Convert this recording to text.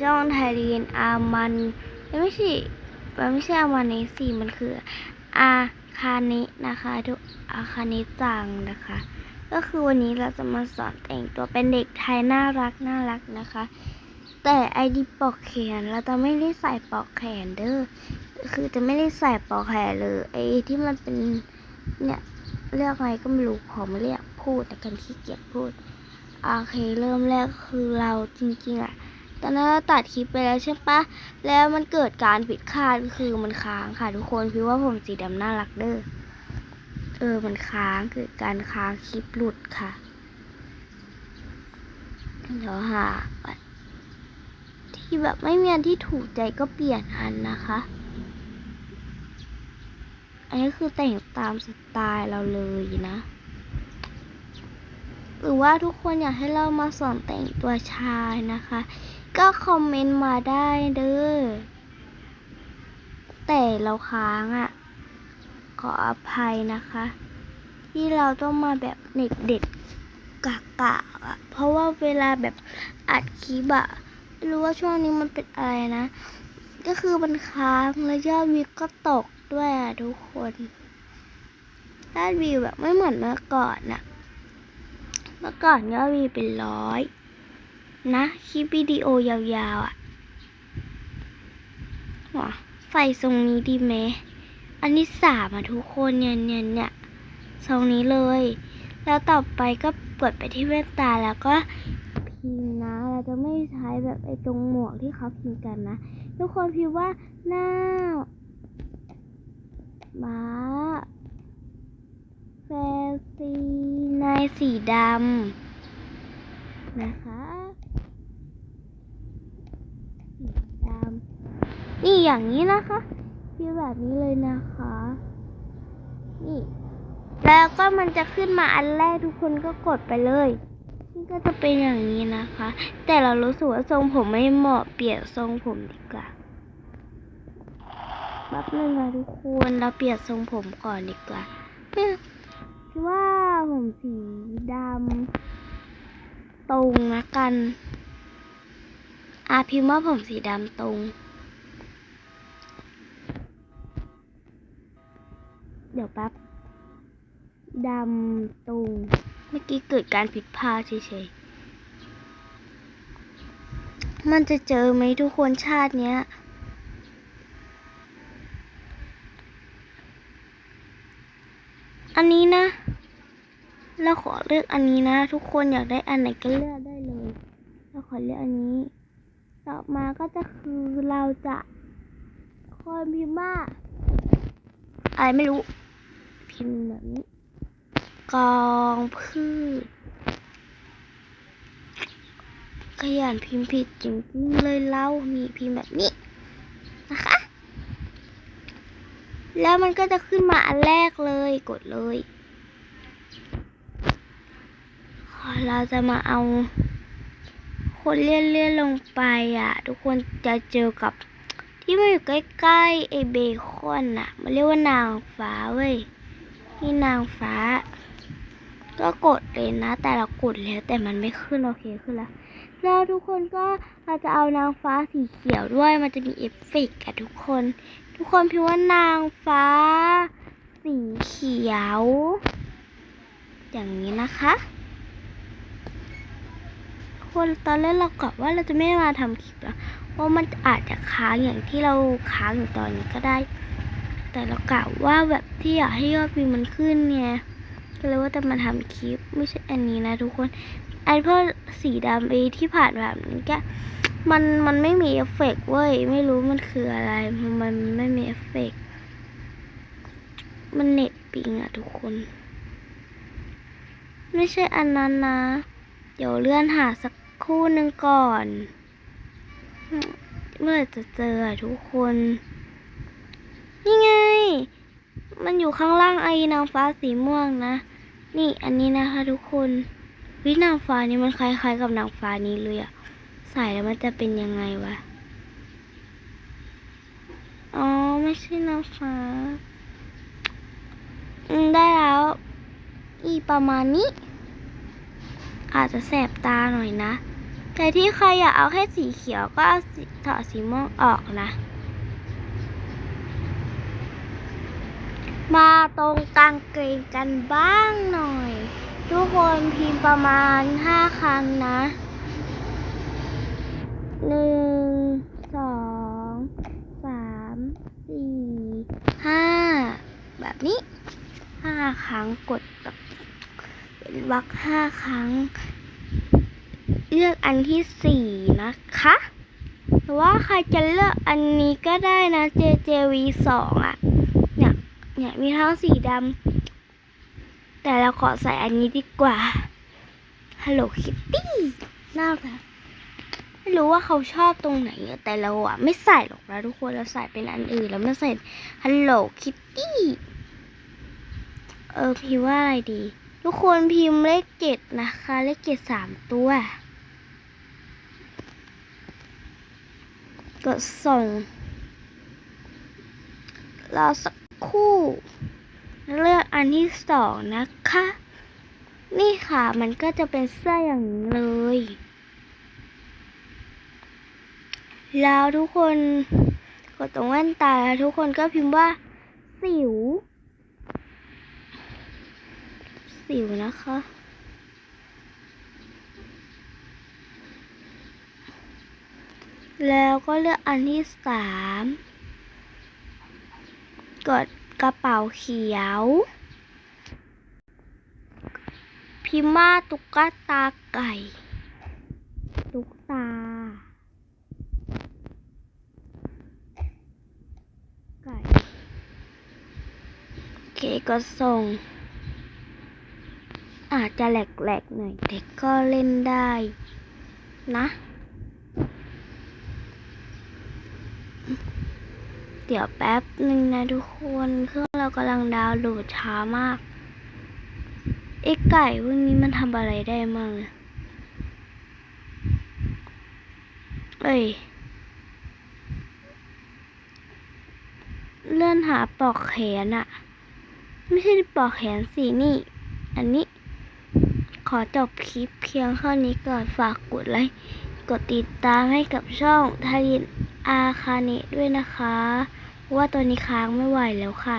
ช่องไทยเรียนอามันไม่ใช่มันไม่ใช่อามันในสี่มันคืออาคานินะคะทุกอาคานิจังนะคะ ก็คือวันนี้เราจะมาสอนแต่งตัวเป็นเด็กไทยน่ารักน่ารักนะคะ แต่ไอดีปอกแขนเราจะไม่ได้ใส่ปอกแขนเด้อคือจะไม่ได้ใส่ปอกแขนเลยไอที่มันเป็นเนี่ยเรียกอะไงก็ไม่รู้ขอไมาเรียกพูดแต่กันขี้เกียจพูดโอเคเริ่มแรกคือเราจริงๆอะ ตอนนั้นเราตัดคลิปไปแล้วใช่ปะ แล้วมันเกิดการผิดคาดคือมันค้างค่ะทุกคน พี่ว่าผมสีดำน่ารักเด้อ เออ มันค้างเกิดการค้างคลิปหลุดค่ะ เดี๋ยวหาที่แบบไม่มีอันที่ถูกใจก็เปลี่ยนอันนะคะ อันนี้คือแต่งตามสไตล์เราเลยนะหรือว่าทุกคนอยากให้เรามาสอนแต่งตัวชายนะคะ ก็คอมเมนต์มาได้เด้อ แต่เราค้างอะ่ะ ขออภัยนะคะ ที่เราต้องมาแบบเด็กเด็กๆกะกะอะเพราะว่าเวลาแบบอัดคลิปอะรู้ว่าช่วงนี้มันเป็นอะไรนะ ก็คือมันค้างแล้วยอดวิวก็ตกด้วยอะทุกคนยอดวิวแบบไม่เหมือนเมื่อก่อนอะเมื่อก่อนยอดวิวเป็นร้อย นะ คลิปวิดีโอยาวๆอะ่ะว้าใส่ทรงนี้ดีไหม อันนี้สามอะทุกคนเนี่ยเนี่ยเนี่ยทรงนี้เลย แล้วต่อไปก็กดไปที่แว่นตาแล้วก็พิมพ์นะ เราจะไม่ใช้แบบไอ้ตรงหมวกที่เขาพิมพ์กันนะ ทุกคนพิมพ์ว่าหน้าม้าแฟนซีในสีดำนะคะสีดำ นี่อย่างนี้นะคะคือแบบนี้เลยนะคะ นี่ แล้วก็มันจะขึ้นมาอันแรกทุกคนก็กดไปเลยนี่ก็จะเป็นอย่างนี้นะคะ แต่เรารู้สึกว่าทรงผมไม่เหมาะเปลี่ยนทรงผมดีกว่าแป๊บนึงนะทุกคนเราเปลี่ยนทรงผมก่อนดีกว่าเนี่ยคิดว่าผมสีดำตรงนะกันอาพิมพ์ว่าผมสีดำตรง เดี๋ยวแป๊บดำตรงเมื่อกี้เกิดการผิดพลาดเฉยๆ มันจะเจอไหมทุกคนชาติเนี้ย อันนี้นะเราขอเลือกอันนี้นะ ทุกคนอยากได้อันไหนก็เลือกได้เลยเราขอเลือกอันนี้ ต่อมาก็จะคือเราจะคอยพิมพ์ว่าอะไรไม่รู้ พิมพ์แบบนี้ กองพืช ขยันพิมพ์ผิดจริงเลยเล่านี่พิมพ์แบบนี้นะคะ แล้วมันก็จะขึ้นมาอันแรกเลยกดเลย เราจะมาเอา คนเลื่อนๆลงไปอะ ทุกคนจะเจอกับที่มันอยู่ใกล้ๆไอเบคอนอะมันเรียกว่านางฟ้าเว้ย นี่นางฟ้า ก็กดเลยนะ แต่เรากดแล้วแต่มันไม่ขึ้นโอเคขึ้นแล้ว แล้วทุกคนก็เราจะเอานางฟ้าสีเขียวด้วย มันจะมีเอฟเฟกต์อะทุกคน ทุกคนพิมพ์ว่านางฟ้า สีเขียว อย่างนี้นะคะคนตอนแรกเรากะว่าเราจะไม่มาทำคลิปแล้วเพราะมันอาจจะค้างอย่างที่เราค้างอยู่ตอนนี้ก็ได้ แต่เรากะว่าแบบที่อยากให้ยอดวิวมันขึ้นเนี่ยก็เลยว่าจะมาทำคลิปไม่ใช่อันนี้นะทุกคนไอ้เพราะสีดำไอ้ที่ผ่านแบบนี้แกมันมันไม่มีเอฟเฟกต์เว้ยไม่รู้มันคืออะไรมันมันไม่มีเอฟเฟกต์มันเน็ตปิงอะทุกคน ไม่ใช่อันนั้นนะ เดี๋ยวเลื่อนหาสักคู่หนึ่งก่อน เมื่อจะเจอทุกคน นี่ไง มันอยู่ข้างล่างไอ้นางฟ้าสีม่วงนะ นี่อันนี้นะคะทุกคนวินางฟ้านี่มันคล้ายๆกับนางฟ้านี้เลยอะใส่แล้วมันจะเป็นยังไงวะ อ๋อไม่ใช่นางฟ้าอืมได้แล้ว อีประมาณนี้ อาจจะแสบตาหน่อยนะ แต่ที่ใครอยากเอาแค่สีเขียวก็เอาถอดสีม่วงออกนะ มาตรงกลางเกงกันบ้างหน่อย ทุกคนพิมพ์ประมาณห้าครั้งนะหนึ่งสองสามสี่ห้าแบบนี้ห้าครั้งกดแบบเป็นวรรคห้าครั้ง เลือกอันที่สี่นะคะหรือว่าใครจะเลือกอันนี้ก็ได้นะ JJV สองอะเนี่ย เนี่ย มีทั้งสีดำแต่เราขอใส่อันนี้ดีกว่า Hello Kitty น่ารักไม่รู้ว่าเขาชอบตรงไหนแต่เราอะไม่ใส่หรอกนะทุกคนเราใส่เป็นอันอื่นเราไม่ใส่ Hello Kitty เออพิมพ์ว่าอะไรดี ทุกคนพิมพ์เลขเจ็ดนะคะ เลขเจ็ดสามตัว กดส่งรอสัก คู่ เลือกอันที่สองนะคะ นี่ค่ะมันก็จะเป็นเสื้ออย่างนี้เลย แล้วทุกคนกดตรงแว่นตาทุกคนก็พิมพ์ว่า สิว สิวนะคะแล้วก็เลือกอันที่สาม กดกระเป๋าเขียว พิมพ์ว่าตุ๊กตาไก่ ตุ๊กตา ไก่โอเคก็ส่ง อาจจะแหลกๆหน่อยแต่ก็เล่นได้นะ ดี๋ยวแป๊บหนึ่งนะทุกคน เครื่องเรากำลังดาวน์โหลดช้ามากไอ้ไก่พวกนี้มันทำอะไรได้มั่งอเอ้ย เลื่อนหาปลอกแขนอะไม่ใช่ปลอกแขนสินี่ อันนี้ขอจบคลิปเพียงเท่านี้ก่อนฝากกดไลค์กดติดตามให้กับช่องทารินอาคาเนด้วยนะคะ ว่าตัวนี้ค้างไม่ไหวแล้วค่ะ